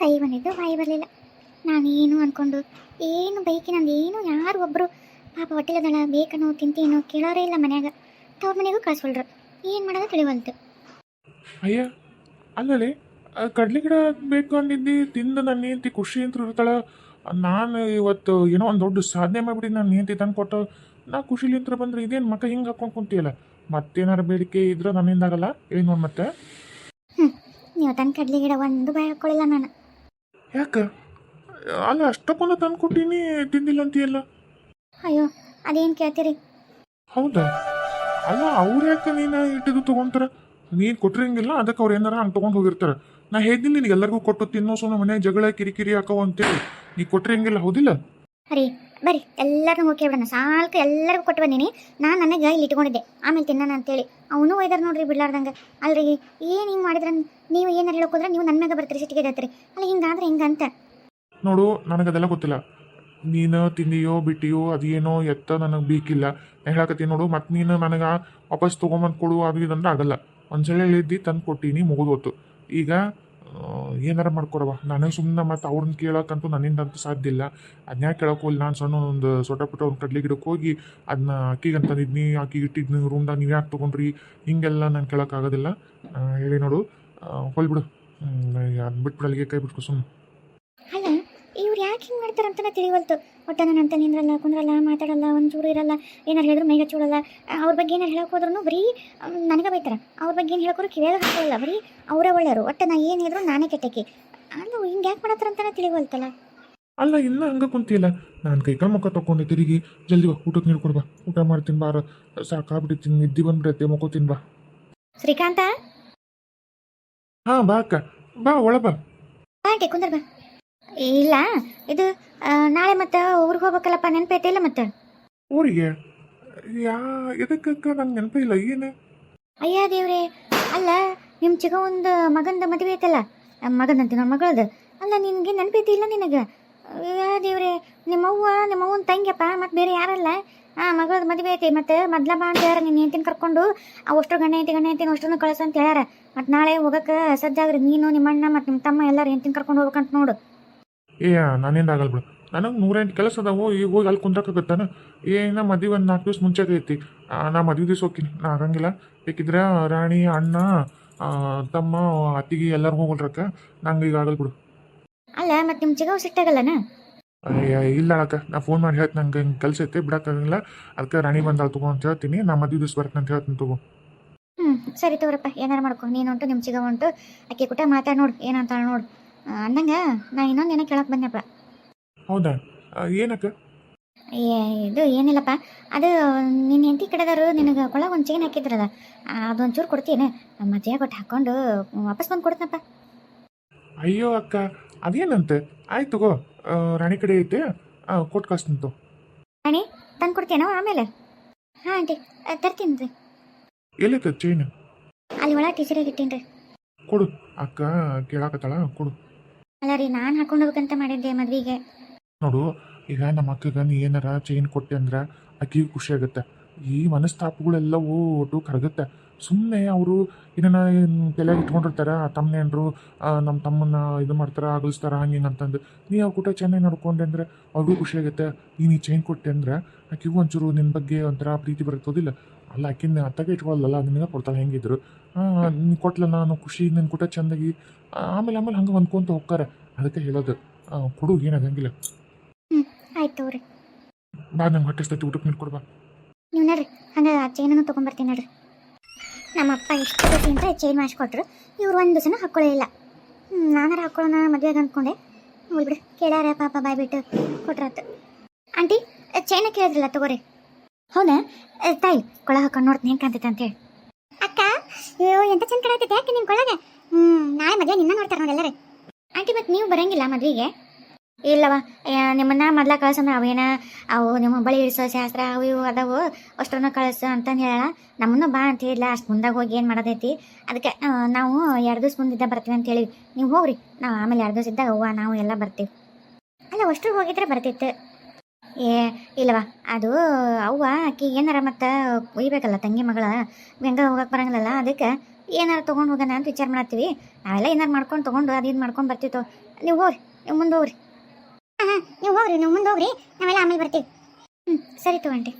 ಕೈ ಬಂದಿದ್ದು, ಬಾಯಿ ಬರಲಿಲ್ಲ. ನಾನೇನು ಅಂದ್ಕೊಂಡು ಏನು ಬೈಕಿ ನಂದು, ಏನು ಯಾರು ಒಬ್ಬರು ಪಾಪ ಹೊಟ್ಟೆಲದಳ ಬೇಕನೋ ತಿಂತೀನೋ ಕೇಳೋರೇ ಇಲ್ಲ ಮನ್ಯಾಗ. ತವ್ರ ಮನೆಗೂ ಕಳ್ಸೊಳ್ರು ಏನು ಮಾಡೋದು ತಿಳಿವಂತು ಅಯ್ಯ, ಅಲ್ಲಲ್ಲಿ ಕಡ್ಲಿ ಗಿಡ ಬೇಕು ಅಂದಿದ್ದಿ, ತಿಂದು ನನ್ನ ಹೆಂಡತಿ ಖುಷಿ ಅಂತ ಇರ್ತಾಳೆ. ನಾನು ಇವತ್ತು ಏನೋ ಒಂದು ದೊಡ್ಡ ಸಾಧನೆ ಮಾಡಿಬಿಟ್ಟು ನಾನು ಹೆಂಡತಿ ತಂದು ಕೊಟ್ಟು, ನಾ ಖುಷಿಲಿಂತ್ರ ಬಂದ್ರೆ ಇದೇನು ಮಕ್ಕ ಹಿಂಗೆ ಹಾಕೊಂಡು ಕುಂತಿಯಲ್ಲ? ಮತ್ತೇನಾರು ಬೇಡಿಕೆ ಇದ್ರೆ ನನ್ನಿಂದಾಗಲ್ಲ? ಏನು ನೋಡಿ ಮತ್ತೆ. ನೀವು ತಂದು ಕಡ್ಲಿ ಗಿಡ ಒಂದು ಬಾಯಿ ಹಾಕ್ಕೊಳ್ಳಿಲ್ಲ ನಾನು. ಯಾಕ? ಅಲ್ಲ ಅಷ್ಟಕ್ಕೊಂದು ತಂದು ಕೊಟ್ಟೀನಿ ತಿಂದಿಲ್ಲ ಅಂತೀಯಲ್ಲ? ಅಯ್ಯೋ ಅದೇನು ಕೇಳ್ತೀರಿ? ಹೌದಾ? ಅಲ್ಲ ಅವ್ರು ಯಾಕೆ ನೀನು ಇಟ್ಟಿದ್ದು ತೊಗೊಂತಾರ? ನೀನು ಕೊಟ್ಟಿರಂಗಿಲ್ಲ ಅದಕ್ಕೆ ಅವ್ರು ಏನಾರ ಹಂಗೆ ತೊಗೊಂಡು ಹೋಗಿರ್ತಾರೆ. ನಾ ಹೇಳಿದ್ದೀನಿ ನಿನಗೆ ಎಲ್ಲರಿಗೂ ಕೊಟ್ಟು ತಿನ್ನೋ ಸುಮ್ಮನೆ ಮನೆ ಜಗಳ ಕಿರಿಕಿರಿ ಹಾಕೋ ಅಂತೇಳಿ. ನೀ ಕೊಟ್ಟಿರಂಗಿಲ್ಲ ಹೌದಿಲ್ಲ? ಅರಿ ಬರ್ರಿ ಎಲ್ಲರೂ ಹೋಗಿ ಬಿಡೋಣ. ಸಾಲ್ಕು ಎಲ್ಲರಿಗೂ ಕೊಟ್ಟು ಬಂದೀನಿ. ನಾನು ನನಗೆ ಇಲ್ಲಿ ಇಟ್ಕೊಂಡಿದ್ದೆ. ಆಮೇಲೆ ತಿನ್ನೋಣ ಅಂತೇಳಿ. ಅವನು ಒಯ್ದಾರ ನೋಡ್ರಿ ಬಿಡ್ಲಾರ್ದಂಗೆ. ಅಲ್ರಿ, ಏನು ಹಿಂಗೆ ಮಾಡಿದ್ರೆ? ನೀವು ಏನಾರು ಹೇಳೋಕೋದ್ರೆ ನೀವು ನನ್ನ ಮ್ಯಾಗ ಬರ್ತೀರಿ, ಸಿಟ್ಟಿಗೆ ಇರತ್ರಿ ಅಲ್ಲ, ಹಿಂಗಾದ್ರೆ ಹಿಂಗಂತ ನೋಡು, ನನಗದೆಲ್ಲ ಗೊತ್ತಿಲ್ಲ. ನೀನು ತಿಂದಿಯೋ, ಬಿಟ್ಟಿಯೋ, ಅದೇನೋ ಎತ್ತ ನನಗೆ ಬೇಕಿಲ್ಲ. ನಾನು ಹೇಳಕತ್ತೀನಿ ನೋಡು ಮತ್ತೆ ನೀನು ನನಗೆ ವಾಪಸ್ ತೊಗೊಂಬಂದು ಕೊಡು, ಅದು ಇದಂದ್ರೆ ಆಗಲ್ಲ. ಒಂದ್ಸಲ ಹೇಳಿದ್ದಿ, ತಂದು ಕೊಟ್ಟೀನಿ ಮುಗಿದೋತು ಈಗ ಏನಾರ ಮಾಡ್ಕೊಡವ ನನಗೆ ಸುಮ್ಮನೆ ಮತ್ತೆ ಅವ್ರನ್ನ ಕೇಳೋಕ್ಕಂತೂ ನನ್ನಿಂದಂತೂ ಸಾಧ್ಯ ಇಲ್ಲ. ಅದನ್ನ ಯಾಕೆ ಹೋಗಿ ನಾನು ಸಣ್ಣ ಒಂದು ಸೊಟ ಪುಟ್ಟ ಒಂದು ಕಡ್ಲಿ ಗಿಡಕ್ಕೆ ಹೋಗಿ ಅದನ್ನ ಅಕ್ಕಿಗೆ ಅಂತಂದಿದ್ನಿ ಆಕಿಗೆ ಇಟ್ಟಿದ್ನಿ ರೂಮ್ದಾಗ ನೀವು ಯಾಕೆ ತೊಗೊಂಡ್ರಿ? ಹಿಂಗೆಲ್ಲ ನಾನು ಕೇಳೋಕ್ಕಾಗೋದಿಲ್ಲ ಹೇಳಿ ನೋಡು. ಹೊಲ್ಬಿಡು ಅದು ಬಿಟ್ಬಿಡಲ್ಲಿಗೆ ಕೈ ಬಿಟ್ಕೊ ಸುಮ್ಮನೆ ಇವ್ರು ಯಾಕೆ ಹಿಂಗೆ ಮಾಡ್ತಾರಂತನೇ ತಿಳಿವಲ್ತು. ಒಟ್ಟ ನನ್ನ ಅಂತ ನಿಂದ್ರಲ್ಲ ಕುಂದ್ರಲ್ಲ ಮಾತಾಡಲ್ಲ ಒಂಚೂರು ಇರಲ್ಲ ಏನಾರು ಹೇಳಿದ್ರು ಮೈಗೆ ಚೂಡಲ್ಲ ಅವ್ರ ಬಗ್ಗೆ ಏನಾರು ಹೇಳಕ್ಕೆ ಹೋದ್ರೂ ಬರೀ ನನಗೆ ಬೈತಾರ. ಅವ್ರ ಬಗ್ಗೆ ಏನು ಹೇಳ್ಕೊರು ಕಿವಿಯಾಗ ಹಾಕೋಲ್ಲ ಬರೀ ಅವರೇ ಒಳ್ಳೆಯವರು. ಒಟ್ಟು ನಾ ಏನು ಹೇಳಿದ್ರು ನಾನೇ ಕೆಟ್ಟಕ್ಕೆ. ಅಲ್ಲ ಹಿಂಗೆ ಯಾಕೆ ಮಾಡತ್ತಾರಂತಾನೆ ತಿಳಿವಲ್ತಲ್ಲ. ಅಲ್ಲ ಇಲ್ಲ ಹಂಗ ಕುಂತಿಲ್ಲ. ನಾನು ಕೈಕಾಲು ಮುಖ ತಗೊಂಡು ತಿರುಗಿ ಜಲ್ದಿ ಬಾ ಊಟಕ್ಕೆ ನೀಡ್ಕೊಡ್ ಬಾ ಊಟ ಮಾಡ್ತೀನಿ ಬಾರ. ಸಾಕಾಗ್ಬಿಟ್ಟಿದ್ದೀನಿ ನಿದ್ದೆ ಬಂದ್ಬಿಡತ್ತೆ ತಿನ್ ಬಾ. ಶ್ರೀಕಾಂತ? ಹಾಂ ಬಾ ಅಕ್ಕ. ಬಾ ಒಳ ಬಾ ಆಂಟಿ ಕುಂದ್ರ ಬಾ. ಇಲ್ಲ ಇದು ನಾಳೆ ಮತ್ತೆ ಊರಿಗೆ ಹೋಗ್ಬೇಕಲ್ಲಪ್ಪ ನೆನಪೈತೆ ಇಲ್ಲ ಮತ್ತೆ? ಊರಿಗೆ? ಯಾ ಎದಕ್ಕಕ್ಕ ನಂಗೆ ನೆನಪೇ ಇಲ್ಲ ಏನು? ಅಯ್ಯ ದೇವ್ರೆ ಅಲ್ಲ ನಿಮ್ಮ ಒಂದು ಮಗಂದ ಮದುವೆ ಐತಲ್ಲ ಮಗನಂತ ನಮ್ಮ ಮಗಳದು. ಅಲ್ಲ ನಿನಗೆ ನೆನಪೈತಿ ಇಲ್ಲ ನಿನಗೆ? ಅಯ್ಯ ದೇವ್ರೆ ನಿಮ್ಮವ್ವ ನಿಮ್ಮವ್ವನ ತಂಗಿಯಪ್ಪ ಮತ್ತೆ ಬೇರೆ ಯಾರಲ್ಲ? ಆ ಮಗಳದ ಮದುವೆ ಐತಿ ಮತ್ತೆ ಮೊದ್ಲ ಬಾ ಅಂತ ಹೇಳ್ಯಾರ ನಿನ್ನ ಹೆಂಡತಿನ ಕರ್ಕೊಂಡು ಆ ಅಷ್ಟು ಗಂಡ ಐತಿ ಗಣ್ಣ ಐತಿ ಅಷ್ಟನ್ನು ಕಳ್ಸ ಅಂತ ಹೇಳ್ಯಾರ. ಮತ್ತೆ ನಾಳೆ ಹೋಗಕ್ಕೆ ಸಜ್ಜಾಗ್ರಿ ನೀನು ನಿಮ್ಮ ಅಣ್ಣ ಮತ್ತು ನಿಮ್ಮ ತಮ್ಮ ಎಲ್ಲರೂ ಹೆಂಡತಿನ ಕರ್ಕೊಂಡು ಹೋಗ್ಬೇಕಂತ ನೋಡು. ಏ ನಾನೇನು ಆಗಲ್ಲ ಬಿಡು. ನನಗೆ ನೂರೆಂಟು ಕೆಲಸ ಅದಾವು ಈಗ ಹೋಗಿ ಅಲ್ಲಿ ಕುಂದ್ರಕ್ಕಾಗತ್ತಾನ ಏನ ಮದುವೆ ಒಂದು ನಾಲ್ಕು ದಿವ್ಸ ಮುಂಚೆ ಐತಿ ನಾ ಮದುವೆ ದಿವ್ಸ ಹೋಗ್ತೀನಿ. ನಾ ಆಗಂಗಿಲ್ಲ. ಬೇಕಿದ್ರೆ ರಾಣಿ ಅಣ್ಣ ತಮ್ಮ ಅತ್ತಿಗೆ ಎಲ್ಲರೂ ಹೋಗಲ್ರಕ್ಕ ನಂಗೆ ಈಗ ಆಗಲ್ಲ ಬಿಡು. ಅಲ್ಲ ಮತ್ತೆ ನಿಮ್ಮ ಚಿಗವು ಸಿಟ್ಟಾಗಲ್ಲನ ಅಯ್ಯ ಇಲ್ಲ ಅಕ್ಕ ನಾ ಫೋನ್ ಮಾಡಿ ಹೇಳ್ತೀನಿ. ನಂಗೆ ಹಿಂಗೆ ಕೆಲಸ ಐತೆ ಬಿಡಕ್ಕಾಗಲ್ಲ ಅದಕ್ಕೆ ರಾಣಿ ಬಂದಾಳ ತಗೋ ಅಂತ ಹೇಳ್ತೀನಿ. ನಾ ಮದುವೆ ದಿವ್ಸ ಬರ್ತೀನಿ ಅಂತ ಹೇಳ್ತೀನಿ ತಗೋ. ಹ್ಞೂ ಸರಿ ತಗೋರಪ್ಪ. ಏನಾರು ಮಾಡ್ಕೊ. ನೀನು ಉಂಟು ನಿಮ್ಮ ಚಿಗವ ಉಂಟು ಅಕ್ಕಿ ಕೂಟ ಮಾತಾಡಿ ನೋಡು. ಏನಂತ ನೋಡು. ಅಂದಂಗ ನಾ ಇನ್ನೊಂದು ಏನೋ ಕೇಳಕ್ಕೆ ಬಂದೆಪ್ಪ ಹೌದಾ? ಏನಕ್ಕ? ಏ ಇದು ಏನಿಲ್ಲಪ್ಪ. ಅದು ನಿನ್ನ ಹೆಂಡತಿ ಕಡೆದವರು ನಿನಗೆ ಕೊಳಗ ಒಂದು ಚೈನ್ ಹಾಕಿದ್ರದ ಅದೊಂಚೂರು ಕೊಡ್ತೀನಿ. ಮದುವೆ ಕೊಟ್ಟು ಹಾಕೊಂಡು ವಾಪಸ್ ಬಂದು ಕೊಡ್ತಪ್ಪ ಅಯ್ಯೋ ಅಕ್ಕ ಅದೇನಂತ? ಆಯ್ತು ತಗೋ ರಾಣಿ ಕಡೆ ಐತೆ ಕೊಟ್ಟು ಕಳಿಸ್ತೀನಿ ತಗೋ. ರಾಣಿ ತಂದು ಕೊಡ್ತೀನೋ ಆಮೇಲೆ? ಹಾಂ ಆಂಟಿ ತರ್ತೀನಿ ರೀ. ಎಲ್ಲೈತೆ ಚೈನ್ ಅಲ್ಲಿ ಒಳಗೆ ಟೀಚರಿಗೆ ಇಟ್ಟೀನಿ ರೀ ಕೊಡು ಅಕ್ಕ ಕೇಳಾಕತ್ತಾಳ ಕೊಡು. ಅಲ್ಲ ರೀ, ನಾನು ಹಾಕೊಂಡು ಮಾಡಿದ್ದೆ ಮದ್ವೆಗೆ. ನೋಡು, ಈಗ ನಮ್ಮ ಅಕ್ಕಗ ನೀ ಏನಾರ ಚೈನ್ ಕೊಟ್ಟೆ ಅಂದ್ರೆ ಅಕ್ಕಿಗೆ ಖುಷಿ ಆಗುತ್ತೆ. ಈ ಮನಸ್ತಾಪಗಳೆಲ್ಲವೂ ಒಟ್ಟು ಕರಗುತ್ತೆ. ಸುಮ್ಮನೆ ಅವರು ಇದನ್ನ ತಲೆಗೆ ಇಟ್ಕೊಂಡಿರ್ತಾರೆ ತಮ್ಮನೇನ್ರು ನಮ್ಮ ತಮ್ಮನ್ನ ಇದು ಮಾಡ್ತಾರೆ ಆಗಲಿಸ್ತಾರೆ ಹಂಗೆ ಅಂತಂದು. ನೀ ಅವ್ರ ಕೂಟ ಚೆನ್ನಾಗಿ ನೋಡ್ಕೊಂಡೆ ಅಂದ್ರೆ ಅವ್ರಿಗೂ ಖುಷಿ ಆಗುತ್ತೆ. ನೀ ಈ ಚೈನ್ ಕೊಟ್ಟೆ ಅಂದ್ರೆ ಆಕಿಗೂ ಒಂಚೂರು ನಿನ್ನ ಬಗ್ಗೆ ಒಂಥರ ಪ್ರೀತಿ ಬರುತ್ತೋದಿಲ್ಲ ಅಲ್ಲ ಆಕಿನ ಅತ್ತಗೆ ಇಟ್ಕೊಳ್ಳಲ್ಲ ನಿನಗೆ ಕೊಡ್ತಾಳೆ ಹೆಂಗಿದ್ರು. ನೀನು ಕೊಟ್ಲ ನಾನು ಖುಷಿ ನಿನ್ನ ಕೊಟ್ಟ ಚೆಂದಾಗಿ. ಆಮೇಲೆ ಆಮೇಲೆ ಹಂಗೆ ಹೊಂದ್ಕೊಂತ ಹೋಗ್ತಾರೆ. ಅದಕ್ಕೆ ಹೇಳೋದು ಕೊಡು ಏನಾಗಂಗಿಲ್ಲ. ಹ್ಞೂ ಆಯ್ತು ತಗೋರಿ. ಬಾ ನಂಗೆ ಹೊಟ್ಟೆ ಸತಿ ಊಟಕ್ಕೆ ಕೊಡ್ಬಾ. ನೀವು ನೋಡ್ರಿ ಹಂಗೆ ಆ ಚೈನನ್ನು ತೊಗೊಂಬರ್ತೀನಿ ನೋಡ್ರಿ. ನಮ್ಮ ಅಪ್ಪ ಎಷ್ಟು ಖುಷಿ ಅಂತ ಚೈನ್ ಮಾಡಿಸ್ಕೊಟ್ರು. ಇವ್ರು ಒಂದು ದಿವಸನೂ ಹಾಕ್ಕೊಳ್ಳಿಲ್ಲ ಹ್ಞೂ ನಾನಾರ ಹಾಕ್ಕೊಳ್ಳೋಣ ಮದುವೆಗೆ ಅಂದ್ಕೊಂಡೆ ಹೋಗ್ಬಿಡು ಕೇಳ್ಯಾರ ಪಾಪ ಬಾಯ್ ಬಿಟ್ಟು ಕೊಟ್ರಾತು. ಆಂಟಿ ಚೈನ ಕೇಳಿದ್ರಲ್ಲ ತಗೋರಿ. ಹೌದಾ? ತಾಯಿ ಕೊಳ ಹಾಕೊಂಡು ನೋಡ್ತೀನಿ ಹೆಂಗೆ ಕಾಣ್ತೈತೆ ಅಂತೇಳಿ ಅಯ್ಯೋ, ಎಂತ ಚಂದ ಕಾಣತೈತೆ ಯಾಕೆ ನಿಮ್ಮ ಕೊಳಗೆ ಹ್ಮ್, ನಾಳೆ ಮದ್ವೆ ನಿನ್ನ ನೋಡ್ತಾರ ನೋಡಿ ಎಲ್ಲರೂ. ಆಂಟಿ, ಮತ್ತೆ ನೀವು ಬರಂಗಿಲ್ಲ ಮದುವೆಗೆ? ಇಲ್ಲವ ನಿಮ್ಮನ್ನ ಮೊದ್ಲ ಕಳ್ಸೋಣ. ಅವೇನ ಅವು ನಿಮ್ಮ ಬಳಿ ಇಳಿಸೋ ಶಾಸ್ತ್ರ, ಅವು ಇವು ಅದಾವು. ಅಷ್ಟನ್ನ ಕಳಿಸು ಅಂತಂದು ಹೇಳ ನಮ್ಮನ್ನು ಬಾ ಅಂತ ಹೇಳಿಲ್ಲ. ಅಷ್ಟು ಮುಂದಾಗ ಹೋಗಿ ಏನು ಮಾಡೋದೈತಿ? ಅದಕ್ಕೆ ನಾವು ಎರಡು ದಿವಸ ಮುಂದಿದ್ದ ಬರ್ತೀವಿ ಅಂತ ಹೇಳಿ. ನೀವು ಹೋಗ್ರಿ. ನಾವು ಆಮೇಲೆ ಎರಡು ದಿವಸ ಇದ್ದಾಗ ಅವ್ವ ನಾವು ಎಲ್ಲ ಬರ್ತೀವಿ. ಅಲ್ಲ ಅಷ್ಟು ಹೋಗಿದ್ರೆ ಬರ್ತಿತ್ತು. ಏ ಇಲ್ಲವ ಅದು ಅವ್ವ ಆಕಿ ಏನಾರ ಮತ್ತೆ ಒಯ್ಬೇಕಲ್ಲ ತಂಗಿ ಮಗಳ, ಹೆಂಗ ಹೋಗಕ್ಕೆ ಬರಂಗಿಲ್ಲಲ್ಲ ಅದಕ್ಕೆ ಏನಾರ ತೊಗೊಂಡು ಹೋಗೋಣ ಅಂತ ವಿಚಾರ ಮಾಡ್ತೀವಿ ನಾವೆಲ್ಲ ಏನಾರು ಮಾಡ್ಕೊಂಡು ತೊಗೊಂಡು ಅದು ಇದು ಮಾಡ್ಕೊಂಡು ಬರ್ತಿತ್ತು ನೀವು ಹೋಗ್ರಿ, ನೀವು ಮುಂದೆ ಹೋಗ್ರಿ. ಹಾಂ ನೀವು ಹೋಗ್ರಿ, ನೀವು ಮುಂದೆ ಹೋಗ್ರಿ, ನಾವೆಲ್ಲ ಆಮೇಲೆ ಬರ್ತೀವಿ. ಹ್ಞೂ ಸರಿ ತಗೊಂಡ್ರಿ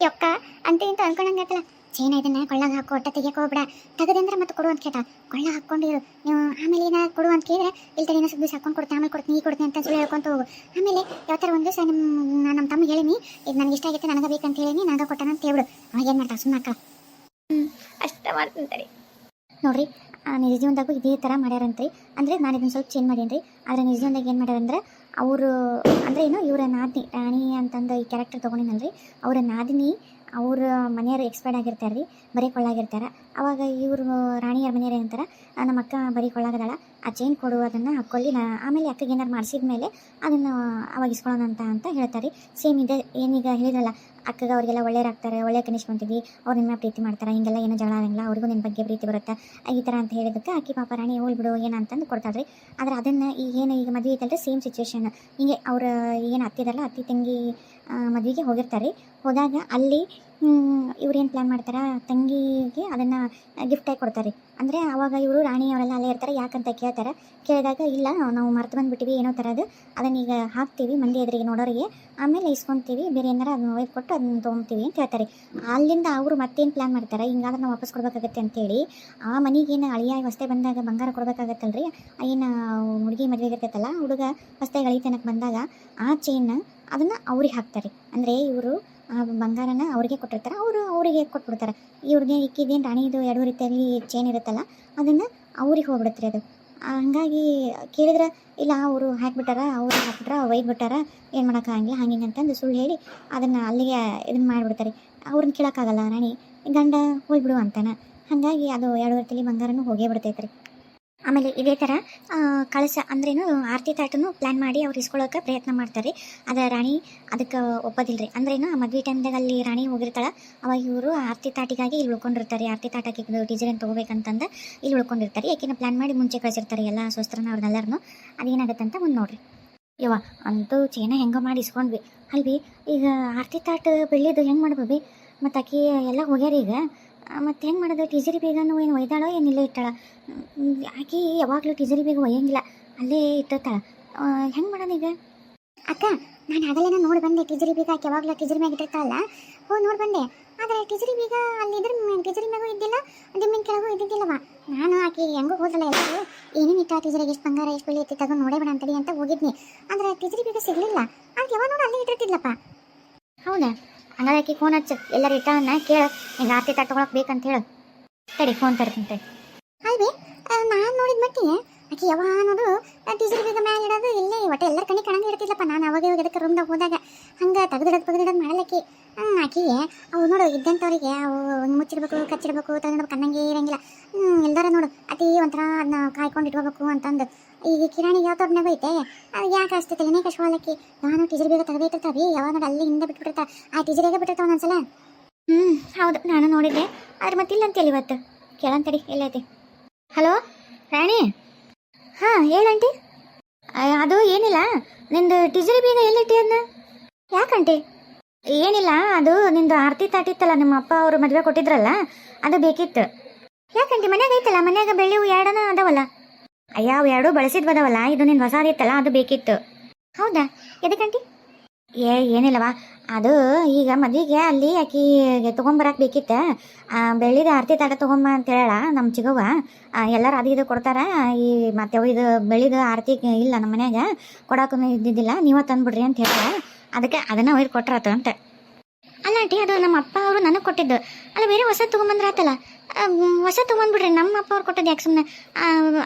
ಯೊಕ್ಕ ಅಂತ ಇಂತ ಅನ್ಕೊಂಡಂಗೈತಲ್ಲ ಚೇನ ಇದನ್ನ ಕೊಳ್ಳಾಗ ಹಾಕೋ ಒಟ್ಟ ತೆಗಿಯಕ್ಕೆ ಹೋಗ್ಬೇಡ ತಗದಂದ್ರೆ ಮತ್ತೆ ಕೊಡು ಅಂತ ಕೇಟ ಕೊಳ್ಳ ಹಾಕೊಂಡು ಇರು. ನೀವು ಆಮೇಲೆ ಏನ ಕೊಡು ಅಂತ ಕೇಳಿದ್ರೆ ಇಲ್ಲಿ ತಡಿ ಸ್ವಲ್ಪ ದಿವಸ ಹಾಕೊಂಡು ಕೊಡ್ತೀನಿ ಆಮೇಲೆ ಕೊಡ್ತೀನಿ ಈ ಕೊಡ್ತೀನಿ ಅಂತ ಸುಳ್ಳು ಹೇಳ್ಕೊಂತ ಹೋಗು. ಆಮೇಲೆ ಯಾವ ಥರ ಒಂದು ದಿವಸ ನಮ್ಮ ನಮ್ಮ ತಮ್ಮ ಹೇಳಿನಿ ಇದು ನನಗೆ ಇಷ್ಟ ಆಗೈತೆ ನನಗೆ ಬೇಕಂತ ಹೇಳಿನಿ ನನಗೆ ಕೊಟ್ಟನ ಅಂತ ಹೇಳ್ಬಿಡು. ಅವಾಗ ಏನು ಮಾಡ್ತಾ ಸುಮ್ಮನೆ ಅಕ್ಕ ಹ್ಞೂ ಅಷ್ಟ ಮಾಡ್ತೀನಿ ತಡಿ. ನೋಡ್ರಿ ಆ ನಿಜ ಜೀವನದಾಗೂ ಇದೇ ಥರ ಮಾಡ್ಯಾರಂತ್ರಿ. ಅಂದರೆ ನಾನು ಇದನ್ನು ಸ್ವಲ್ಪ ಚೇಂಜ್ ಮಾಡೀನಿ ರೀ ಆದರೆ ನಿಜ ಜೀವನದಾಗ ಏನು ಮಾಡ್ಯಾರಂದ್ರೆ ಅವರು ಅಂದರೆ ಏನು ಇವರ ನಾದಿನಿ ರಾಣಿ ಅಂತಂದು ಈ ಕ್ಯಾರೆಕ್ಟರ್ ತೊಗೊಂಡಿನಲ್ರಿ ಅವರ ನಾದಿನಿ ಅವ್ರ ಮನೆಯವರು ಎಕ್ಸ್ಪೈರ್ಡ್ ಆಗಿರ್ತಾರೆ ರೀ, ಬರೀ ಕೊಳ್ಳಾಗಿರ್ತಾರೆ. ಅವಾಗ ಇವರು ರಾಣಿಯರ ಮನೆಯವ್ರು ಏನಂತಾರೆ ನಮ್ಮ ಅಕ್ಕ ಬರೀ ಕೊಳ್ಳಾಗದಾಳ, ಆ ಚೈನ್ ಕೊಡು, ಅದನ್ನು ಹಾಕ್ಕೊಳ್ಳಿ, ನಾ ಆಮೇಲೆ ಅಕ್ಕಗೆ ಏನಾರು ಮಾಡಿಸಿದ ಮೇಲೆ ಅದನ್ನು ಅವಾಗ ಇಸ್ಕೊಳ್ಳೋಣ ಅಂತ ಅಂತ ಹೇಳ್ತಾರೆ ಸೇಮ್ ಇದೆ, ಏನೀಗ ಹೇಳಿದ್ರಲ್ಲ, ಅಕ್ಕಗೆ ಅವರಿಗೆಲ್ಲ ಒಳ್ಳೆಯರಾಗ್ತಾರೆ ಒಳ್ಳೆಯ ಕನಿಸ್ಕೊತೀವಿ ಅವ್ರು ನಿಮ್ಮ ಪ್ರೀತಿ ಮಾಡ್ತಾರೆ, ಹಿಂಗೆಲ್ಲ ಏನೋ ಜಗಳ ಆಗಂಗಿಲ್ಲ, ಅವ್ರಿಗೂ ನಿನ್ನ ಬಗ್ಗೆ ಪ್ರೀತಿ ಬರುತ್ತೆ, ಈ ಥರ ಅಂತ ಹೇಳಿದಕ್ಕೆ ಅಕ್ಕಿ ಪಾಪ ರಾಣಿ ಹೋಲ್ ಬಿಡು ಏನಂತಂದು ಕೊಡ್ತಾಳ್ರಿ ಆದರೆ ಅದನ್ನು ಈಗ ಏನು, ಈಗ ಮದುವೆ ಐತಲ್ರಿ ಸೇಮ್ ಸಿಚುವೇಶನ್ ಹಿಂಗೆ ಅವ್ರ ಏನು ಅತ್ತಿದಲ್ಲ, ಅತ್ತಿ ತಂಗಿ ಮದುವೆಗೆ ಹೋಗಿರ್ತಾರೆ ಹೋದಾಗ ಅಲ್ಲಿ ಇವ್ರು ಏನು ಪ್ಲ್ಯಾನ್ ಮಾಡ್ತಾರೆ? ತಂಗಿಗೆ ಅದನ್ನು ಗಿಫ್ಟಾಗಿ ಕೊಡ್ತಾರೆ. ಅಂದರೆ ಅವಾಗ ಇವರು, ರಾಣಿ ಅವರೆಲ್ಲ ಅಲ್ಲೇ ಇರ್ತಾರೆ, ಯಾಕಂತ ಕೇಳ್ತಾರೆ? ಕೇಳಿದಾಗ, ಇಲ್ಲ, ನಾವು ಮರ್ತು ಬಂದುಬಿಟ್ಟಿವಿ, ಏನೋ ಥರದ್ದು ಅದನ್ನೀಗ ಹಾಕ್ತೀವಿ, ಮಂದಿ ಎದುರಿಗೆ ನೋಡೋರಿಗೆ. ಆಮೇಲೆ ಇಸ್ಕೊತೀವಿ, ಬೇರೆ ಏನಾರ ಅದನ್ನ ಒಯ್ದು ಕೊಟ್ಟು ಅದನ್ನ ತೊಗೊತೀವಿ ಅಂತ ಹೇಳ್ತಾರೆ. ಅಲ್ಲಿಂದ ಅವರು ಮತ್ತೇನು ಪ್ಲ್ಯಾನ್ ಮಾಡ್ತಾರೆ? ಹಿಂಗಾದ್ರೆ ನಾವು ವಾಪಸ್ ಕೊಡ್ಬೇಕಾಗತ್ತೆ ಅಂತೇಳಿ, ಆ ಮನೆಗೇನು ಅಳಿಯ ಹೊಸ್ತೆ ಬಂದಾಗ ಬಂಗಾರ ಕೊಡ್ಬೇಕಾಗತ್ತಲ್ರಿ? ಏನು ಹುಡುಗಿ ಮದುವೆಗೆ ಇರ್ತೈತಲ್ಲ ಹುಡುಗ ಹೊಸ್ತಾಗಿ ಅಳಿತನಕ್ಕೆ ಬಂದಾಗ, ಆ ಚೈನ್ ಅದನ್ನು ಅವ್ರಿಗೆ ಹಾಕ್ತಾರೆ. ಅಂದರೆ ಇವರು ಬಂಗಾರನ ಅವ್ರಿಗೆ ಕೊಟ್ಟಿರ್ತಾರೆ. ಅವರು ಅವರಿಗೆ ಕೊಟ್ಬಿಡ್ತಾರೆ. ಇವ್ರಿಗೆ ಇಕ್ಕಿದೇನು ರಾಣಿದು ಎರಡು ರೀತಿಯಲ್ಲಿ ಚೈನ್ ಇರುತ್ತಲ್ಲ, ಅದನ್ನು ಅವ್ರಿಗೆ ಹೋಗ್ಬಿಡುತ್ತೆ ಅದು. ಹಂಗಾಗಿ ಕೇಳಿದ್ರೆ, ಇಲ್ಲ ಅವರು ಹಾಕ್ಬಿಟ್ಟಾರ, ಅವ್ರು ಹಾಕ್ಬಿಟ್ರ ಒಯ್ದ್ಬಿಟ್ಟಾರ ಏನು ಮಾಡೋಕ್ಕಾಗಿಲ್ಲ ಹಿಂಗೆ ಅಂತಂದು ಸುಳ್ಳು ಹೇಳಿ ಅದನ್ನು ಅಲ್ಲಿಗೆ ಇದನ್ನು ಮಾಡಿಬಿಡ್ತಾರೆ ಅವ್ರನ್ನ ಕೇಳೋಕ್ಕಾಗಲ್ಲ ರಾಣಿ, ಗಂಡ ಹೋಗ್ಬಿಡು ಅಂತಾನೆ. ಹಾಗಾಗಿ ಅದು ಎರಡು ರೀತಿಯಲ್ಲಿ ಬಂಗಾರನೂ ಹೋಗೇ ಬಿಡ್ತೈತೆ ರೀ. ಆಮೇಲೆ ಇದೇ ಥರ ಕಳಸ ಅಂದ್ರೇನು ಆರತಿ ತಾಟನು ಪ್ಲ್ಯಾನ್ ಮಾಡಿ ಅವ್ರು ಇಸ್ಕೊಳ್ಳೋಕೆ ಪ್ರಯತ್ನ ಮಾಡ್ತಾರೆ. ಅದು ರಾಣಿ ಅದಕ್ಕೆ ಒಪ್ಪೋದಿಲ್ರಿ. ಅಂದ್ರೇನು ಆ ಮದ್ವೆ ಟೈಮ್ದಾಗ ಅಲ್ಲಿ ರಾಣಿ ಹೋಗಿರ್ತಾಳೆ, ಅವಾಗ ಇವರು ಆರತಿ ತಾಟಿಗಾಗಿ ಇಲ್ಲಿ ಉಳ್ಕೊಂಡಿರ್ತಾರೆ. ಆರತಿ ತಾಟಕ್ಕೆ ಟೀಚರ್ ತೊಗೋಬೇಕಂತಂದು ಇಲ್ಲಿ ಉಳ್ಕೊಂಡಿರ್ತಾರೆ. ಯಾಕೆನ ಪ್ಲ್ಯಾನ್ ಮಾಡಿ ಮುಂಚೆ ಕಳಿಸಿರ್ತಾರೆ ಎಲ್ಲ ಸ್ವಸ್ತ್ರನ ಅವ್ರನ್ನೆಲ್ಲರನ್ನು ಅದೇನಾಗುತ್ತೆ ಅಂತ ಮುಂದೆ ನೋಡ್ರಿ. ಯವ್ವ, ಅಂತೂ ಚೇನ ಹೆಂಗೆ ಮಾಡಿ ಇಸ್ಕೊಂಡ್ವಿ. ಅಲ್ವಿ ಈಗ ಆರತಿ ತಾಟ ಬೆಳ್ಳಿದು ಹೆಂಗೆ ಮಾಡ್ಬೋದು ಮತ್ತು ಆಕಿ ಎಲ್ಲ ಹೋಗ್ಯಾರ ಈಗ ಮತ್ತು ಹೆಂಗೆ ಮಾಡೋದು? ಟೀಸರಿ ಬೇಗನೂ ಏನು ಒಯ್ದಾಳೋ ಏನಿಲ್ಲ ಇಟ್ಟಾಳ. ಯಾಕೆ ಯಾವಾಗಲೂ ಟೀಸರಿ ಬೇಗ ಒಯ್ಯಂಗಿಲ್ಲ. ಅಲ್ಲೇ ಇಟ್ಟಿರ್ತಾಳ ಹೆಂಗೆ ಮಾಡೋಣ ಈಗ? ಅಕ್ಕ, ನಾನು ಆಗಲೇನ ನೋಡಿ ಬಂದೆ. ಟೀಚರಿ ಬೀಗ ಆಕೆ ಯಾವಾಗಲೂ ಟೀಚರಿ ಮ್ಯಾಗ ಇಟ್ಟಿರ್ತಾಳಲ್ಲ. ಹೋ, ನೋಡಿ ಬಂದೆ. ಆದರೆ ಟೀಚರಿ ಬೀಗ ಅಲ್ಲಿ ಇದ್ರ ಟೀಚರಿ ಮ್ಯಾಗೂ ಇದ್ದಿಲ್ಲ ದಿಮ್ಮಿನ ಕೆಳಗೂ ಇದ್ದಿದ್ದಿಲ್ಲವ ನಾನು ಆಕೆ ಹೆಂಗೂ ಹೋದಲ್ಲ ಎಲ್ಲರೂ ಏನೇನು ಇಟ್ಟ ಟೀಚರಿಗೆ ಎಷ್ಟು ಬಂಗಾರ, ಎಷ್ಟು ಬೆಳೆ ಎತ್ತಿ ತಗೊಂಡು ನೋಡೇ ಬೇಡ ಅಂತಡಿ ಅಂತ ಹೋಗಿದ್ನಿ. ಆದರೆ ಟೀಚರಿ ಬೀಗ ಸಿಗಲಿಲ್ಲ. ಆಕೆ ಯಾವಾಗ ನೋಡಿ ಅಲ್ಲಿ ಇಟ್ಟಿರ್ತಿದ್ಲಪ್ಪ. ಹೌದಾ? ಹಂಗಾದ್ರೆ ಫೋನ್ ಹಚ್ಚು. ಎಲ್ಲರ ಇಟ್ಟವನ್ನ ಕೇಳ. ಹಿಂಗೆ ಆರ್ತಿ ತಟ್ಕೊಳಕ್ ಬೇಕಂತ ಹೇಳು. ತಡಿ ಫೋನ್ ತರ್ತೀನಿ ತಡಿ. ಅಲ್ವೇ ನಾನು ನೋಡಿದ ಮಟ್ಟಿಗೆ ಆಕಿ ಯಾವ ಅನ್ನೋದು ಟೀಚರ್ ಬೇಗ ಮ್ಯಾಲ ಇಡೋದು ಇಲ್ಲೇ ಒಟ್ಟು ಎಲ್ಲರ ಕಣ್ಣಿ ಕಣಂಗ ಇಡ್ತಿದ್ಲಪ್ಪ ನಾನು ಅವಾಗ ಇವಾಗ ಅದಕ್ಕೆ ರೂಮ್ದಾಗ ಹೋದಾಗ ಹಂಗೆ ತೆಗೆದಿಡೋದು ಪಗದಿಡೋದು ಮಾಡಲಕ್ಕಿ ಆಕಿಗೆ ಅವು ನೋಡು, ಇದ್ದಂಥವ್ರಿಗೆ ಅವು ಮುಚ್ಚಿಡ್ಬೇಕು, ಕಚ್ಚಿಡ್ಬೇಕು, ತೆಗೆದಿಡ್ಬೇಕು ಅನ್ನಂಗೆ ಇರಂಗಿಲ್ಲ. ಎಲ್ಲಾರ ನೋಡು, ಅತಿ ಒಂಥರ ಅದನ್ನ ಕಾಯ್ಕೊಂಡು ಇಟ್ಕೋಬೇಕು ಅಂತಂದು. ಈಗ ಕಿರಾಣಿ ಯಾವ ತೊಡ್ನಾಗ ಐತೆ? ಅದು ಯಾಕೆ ಅಷ್ಟು ತಲೆನೇ ಕಶ್ವಾಲಕ್ಕಿ ನಾನು ಟೀಚರ್ ಬೇಗ ತೆಗೆದಿಟ್ಟಿರ್ತಾವೆ ಯಾವಾಗ ನೋಡಿ ಅಲ್ಲಿ ಹಿಂದೆ ಬಿಟ್ಬಿಟ್ಟಿರ್ತಾ ಆ ಟೀಚರಿಗೆ ಬಿಟ್ಟಿರ್ತಾವ ಒಂದೊಂದ್ಸಲ? ಹ್ಞೂ ಹೌದು, ನಾನು ನೋಡಿದ್ದೆ. ಆದ್ರೆ ಮತ್ತಿಲ್ಲ ಅಂತೇಳಿ ಇವತ್ತು. ಕೇಳಂತಡಿ ಎಲ್ಲೈತಿ ಹಲೋ, ರಾಣಿ? ಹಾಂ ಹೇಳಂಟಿ ಅದು ಏನಿಲ್ಲ. ನಿಂದು ಟೀಚರಿ ಬೀಗ ಎಲ್ಲಿಟ್ಟಿ ಅದನ್ನ ಯಾಕಂಟಿ ಏನಿಲ್ಲ, ಅದು ನಿಂದು ಆರತಿ ತಾಟಿತ್ತಲ್ಲ ನಿಮ್ಮ ಅಪ್ಪ ಅವರು ಮದುವೆ ಕೊಟ್ಟಿದ್ರಲ್ಲ, ಅದು ಬೇಕಿತ್ತು. ಯಾಕಂಟಿ ಮನ್ಯಾಗ ಐತಲ್ಲ? ಮನ್ಯಾಗ ಬೆಳ್ಳಿ ಎರಡನ ಅದಾವಲ್ಲ? ಅಯ್ಯ, ಅವು ಎರಡು ಬಳಸಿದ್ವದವಲ್ಲ ಇದು ನಿನ್ನ ಹೊಸ ಇತ್ತಲ್ಲ, ಅದು ಬೇಕಿತ್ತು. ಹೌದಾ? ಎದಕಂಟಿ ಏ ಏನಿಲ್ಲವಾ ಅದು ಈಗ ಮದುವೆಗೆ ಅಲ್ಲಿ ಆಕಿ ತೊಗೊಂಬರಕ್ಕೆ ಬೇಕಿತ್ತ? ಬೆಳ್ಳಿದ ಆರತಿ ತಾಟ ತೊಗೊಂಬ ಅಂತ ಹೇಳ ನಮ್ಮ ಚಿಗವ್ವ ಎಲ್ಲಾರು ಅದು ಇದು ಕೊಡ್ತಾರ. ಈ, ಮತ್ತೆ ಇದು ಬೆಳ್ಳಿದ ಆರತಿ ಇಲ್ಲ ನಮ್ಮ ಮನ್ಯಾಗ ಕೊಡಕ್ಕೂ ಇದ್ದಿದ್ದಿಲ್ಲ, ನೀವ ತಂದ್ಬಿಡ್ರಿ ಅಂತ ಹೇಳ್ತಾರ ಅದಕ್ಕೆ ಅದನ್ನ ಒಯ್ದು ಕೊಟ್ರಾತು ಅಂತ. ಅಲ್ಲ ಆಂಟಿ, ಅದು ನಮ್ಮ ಅಪ್ಪ ಅವರು ನನಗೆ ಕೊಟ್ಟಿದ್ದು. ಅಲ್ಲ, ಬೇರೆ ಹೊಸ ತೊಗೊಂಬಂದ್ರಾತಲ್ಲ. ಹೊಸ ತೊಗೊಂಡ್ಬಿಡ್ರಿ ನಮ್ಮ ಅಪ್ಪ ಅವ್ರು ಕೊಟ್ಟದ್ದು ಯಾಕೆ ಸುಮ್ಮನೆ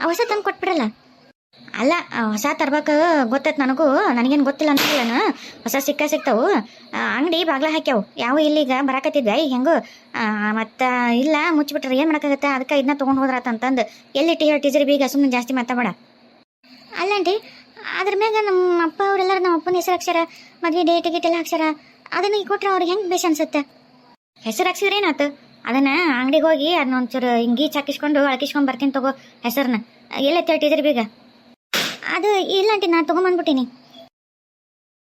ಹೊಸ ತಂದು ಕೊಟ್ಬಿಡಲ್ಲ ಅಲ್ಲ ಹೊಸ ತರ್ಬೇಕು ಗೊತ್ತೈತೆ ನನಗೂ. ನನಗೇನು ಗೊತ್ತಿಲ್ಲ ಅಂತಿಲ್ಲನು ಹೊಸ ಸಿಕ್ಕ ಸಿಗ್ತಾವು ಅಂಗಡಿ ಬಾಗ್ಲ ಹಾಕ್ಯಾವು. ಯಾವ ಇಲ್ಲಿಗ ಬರಾಕತ್ತಿದ್ವಿ. ಈಗ ಹೆಂಗು? ಮತ್ತು ಇಲ್ಲ ಮುಚ್ಚಿಬಿಟ್ರೆ ಏನು ಮಾಡೋಕ್ಕಾಗತ್ತೆ? ಅದಕ್ಕೆ ಇದನ್ನ ತೊಗೊಂಡು ಹೋದ್ರಾತ ಅಂತಂದು. ಎಲ್ಲಿಟ್ಟಿ ಹೇಳಿ ಟೀಚರ್ ಬೀಗ ಸುಮ್ಮನೆ ಜಾಸ್ತಿ ಮಾತಾಡ ಅಲ್ಲಂಟಿ ಅದ್ರ ಮ್ಯಾಗ ನಮ್ಮ ಅಪ್ಪ ಅವರೆಲ್ಲರೂ ನಮ್ಮ ಅಪ್ಪನ ಹೆಸರು ಹಾಕ್ಸ್ಯಾರ ಮದುವೆ ಡೇಟ್ ಗೀಟ್ ಎಲ್ಲ ಹಾಕ್ಸ್ಯಾರ. ಅದನ್ನ ಕೊಟ್ರೆ ಅವ್ರಿಗೆ ಹೆಂಗೆ ಬೇಷ್ ಅನ್ಸುತ್ತೆ? ಹೆಸರು ಹಾಕ್ಸಿದ್ರೆ ಏನಾತು? ಅದನ್ನ ಅಂಗಡಿಗೆ ಹೋಗಿ ಅದನ್ನ ಒಂಚೂರು ಹಿಂಗಿ ಚಾಕಿಸ್ಕೊಂಡು ಅಳಕಿಸ್ಕೊಂಡು ಬರ್ತೀನಿ ತಗೋ ಹೆಸರನ್ನ ಎಲ್ಲ ಟೀಚರ್ ಬೀಗ? ಅದು ಇಲ್ಲಂಟಿ ನಾನು ತೊಗೊಂಬಂದ್ಬಿಟ್ಟೀನಿ.